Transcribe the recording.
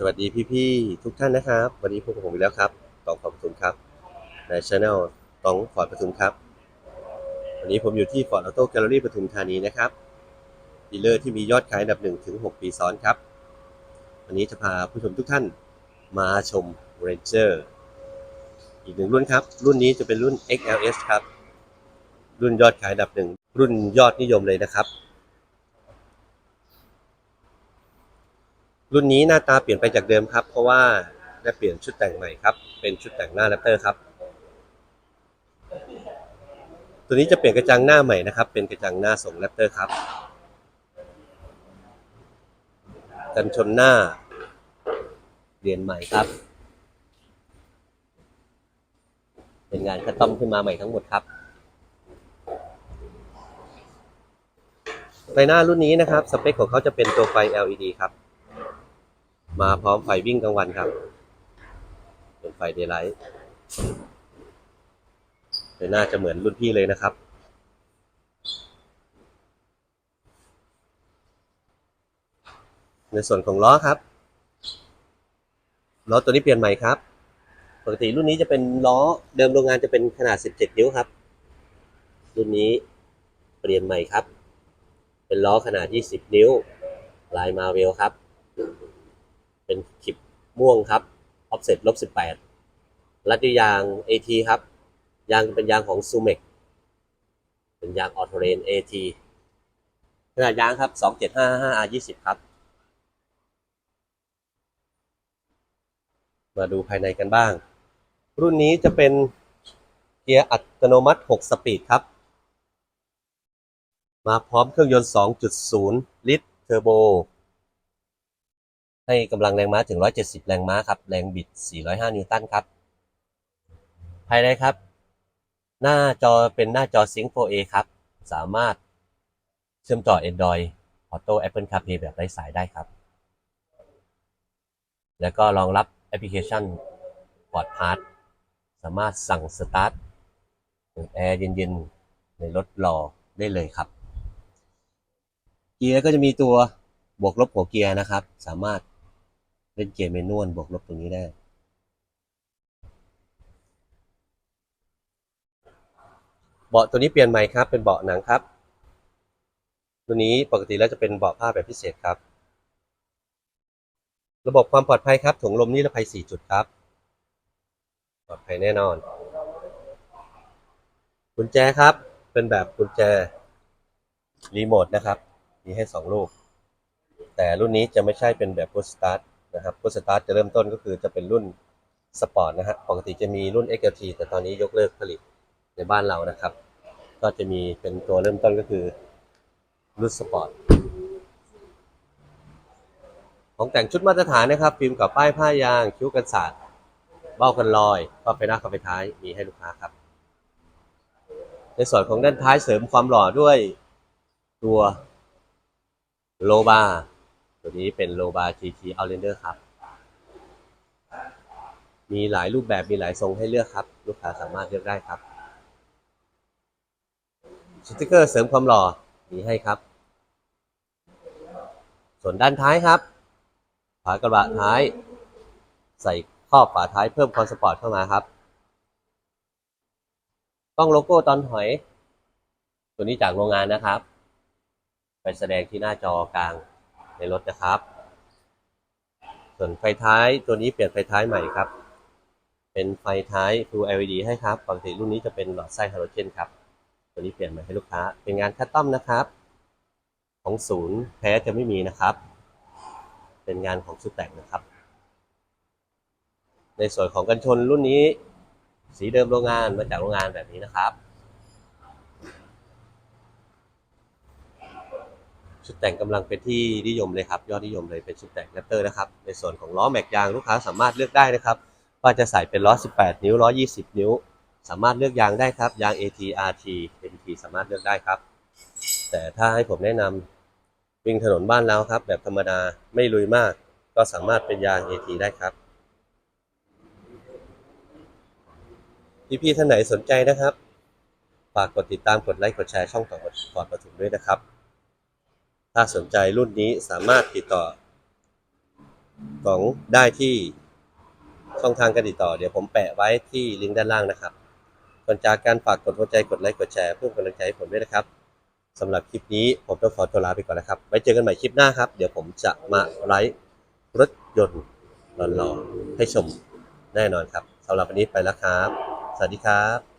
สวัสดีพี่ๆทุกท่านนะครับ วันนี้พบกับผมอีกแล้วครับตองขอประทุมครับ ในช anel ตองฟอร์ดปทุมครับ วันนี้ผมอยู่ที่ฟอร์ดออโต้แกลเลอรี่ปทุมธานีนะครับดีลเลอร์ที่มียอดขายอันดับ1ถึง6 ปีซ้อนครับ วันนี้จะพาผู้ชมทุกท่านมาชม Ranger อีกหนึ่งรุ่นครับ รุ่นนี้จะเป็นรุ่น XLS ครับ รุ่นยอดขายอันดับหนึ่งรุ่นยอดนิยมเลยนะครับ รุ่นนี้หน้าตาเปลี่ยนไปจากเดิมครับ เพราะว่าได้เปลี่ยนชุดแต่งใหม่ครับ เป็นชุดแต่งหน้าแรปเตอร์ครับ ตัวนี้จะเปลี่ยนกระจังหน้าใหม่นะครับ เป็นกระจังหน้าส่งแรปเตอร์ครับกันชนหน้าเรียนใหม่ครับ เป็นงานคัสตอมขึ้นมาใหม่ทั้งหมดครับไฟหน้ารุ่นนี้นะครับ สเปคของเขาจะเป็นตัวไฟ LED ครับ มาพร้อมไฟวิ่งกลางวันครับ เป็นไฟเดย์ไลท์ไฟหน้าจะเหมือนรุ่นพี่เลยนะครับ ในส่วนของล้อครับล้อตัวนี้เปลี่ยนใหม่ครับ ปกติรุ่นนี้จะเป็นล้อเดิมโรงงานจะเป็นขนาด 17 นิ้วครับ รุ่นนี้เปลี่ยนใหม่ครับ เป็นล้อขนาด 20 นิ้ว ลายมาเวลครับ เป็นขิบม่วงครับ offset ลบ18 รัดด้วยยาง AT ครับ ยางเป็นยางของ Sumex เป็นยาง Auto Rain AT ขนาดยางครับ 2755 R20 ครับ มาดูภายในกันบ้าง รุ่นนี้จะเป็นเกียร์อัตโนมัติ 6 สปีดครับ มาพร้อมเครื่องยนต์ 2.0 ลิตรเทอร์โบ ให้กำลังแรงม้าถึง 170 แรงม้าครับ แรงบิด 405 นิวตันครับ ภายในครับ หน้าจอเป็นหน้าจอ Sync 4A ครับ สามารถเชื่อมต่อ Android Auto Apple CarPlay แบบไร้สายได้ครับ แล้วก็รองรับแอปพลิเคชัน Port Pass สามารถสั่งสตาร์ทแอร์เย็นๆ ในรถรอได้เลยครับ เกียร์ก็จะมีตัวบวกลบหัวเกียร์นะครับ สามารถ เล่นเกมเมนวลบวกลบตรงนี้ได้เบาะตัวนี้เปลี่ยนใหม่ครับ เป็นเบาะหนังครับ ตัวนี้ปกติแล้วจะเป็นเบาะผ้าแบบพิเศษครับ ระบบความปลอดภัยครับถุงลมนิรภัย 4 จุดครับ ปลอดภัยแน่นอน กุญแจครับ เป็นแบบกุญแจรีโมทนะครับ มีให้ 2 ลูก แต่รุ่นนี้จะไม่ใช่เป็นแบบ push start นะครับ push start จะเริ่มต้นก็คือจะเป็นรุ่นสปอร์ตนะฮะปกติจะมีรุ่น XLT แต่ตอนนี้ยกเลิกผลิตในบ้านเรานะครับ ก็จะมีเป็นตัวเริ่มต้นก็คือรุ่นสปอร์ตของแต่งชุดมาตรฐานนะครับ ฟิล์มกับป้ายผ้ายาง คิ้วกันสาดเบ้ากันลอย ก็ไปหน้าเข้าไปท้ายมีให้ลูกค้าครับ ในส่วนของด้านท้ายเสริมความหล่อด้วยตัวโลบา ตัวนี้เป็นโลบา GT Outlander ครับ มีหลายรูปแบบมีหลายทรงให้เลือกครับ ลูกค้าสามารถเลือกได้ครับสติกเกอร์เสริมความหล่อมีให้ครับ ส่วนด้านท้ายครับฝากระบะท้าย ใส่ครอบฝาท้ายเพิ่มความสปอร์ตเข้ามาครับกล้องโลโก้ตอนถอย ตัวนี้จากโรงงานนะครับ ไปแสดงที่หน้าจอกลาง ในรถนะครับ ส่วนไฟท้ายตัวนี้เปลี่ยนไฟท้ายใหม่ครับ เป็นไฟท้าย Full LED ให้ครับปกติรุ่นนี้จะเป็นหลอดไส้ฮาโลเจนครับ ตัวนี้เปลี่ยนมาให้ลูกค้า เป็นงานคัสตอมนะครับ ของศูนย์แท้จะไม่มีนะครับ เป็นงานของชุดแต่งนะครับ ในส่วนของกันชนรุ่นนี้ สีเดิมโรงงานมาจากโรงงานแบบนี้นะครับ ชุดแต่งกำลังเป็นที่นิยมเลยครับ ยอดนิยมเลยเป็นชุดแต่งแรปเตอร์นะครับ ในส่วนของล้อแม็กยางลูกค้าสามารถเลือกได้นะครับ ว่าจะใส่เป็นล้อ 18 นิ้วล้อ 20 นิ้ว สามารถเลือกยางได้ครับ ยาง AT RT MT สามารถเลือกได้ครับ แต่ถ้าให้ผมแนะนำวิ่งถนนบ้านเราครับ แบบธรรมดาไม่ลุยมาก ก็สามารถเป็นยาง AT ได้ครับพี่ๆท่านไหนสนใจนะครับ ฝากกดติดตามกดไลค์กดแชร์ช่องต่อฟอร์ดประทุมด้วยนะครับ ถ้าสนใจรุ่นนี้สามารถติดต่อของได้ที่ช่องทางการติดต่อ เดี๋ยวผมแปะไว้ที่ลิงก์ด้านล่างนะครับก่อนจากการฝากกดหัวใจกดไลค์กดแชร์เพื่อกำลังใจให้ผมด้วยนะครับสำหรับคลิปนี้ผมต้องขอตัวลาไปก่อนนะครับ ไว้เจอกันใหม่คลิปหน้าครับ เดี๋ยวผมจะมาไลฟ์รถยนต์หล่อๆให้ชมแน่นอนครับสำหรับวันนี้ไปแล้วครับ สวัสดีครับ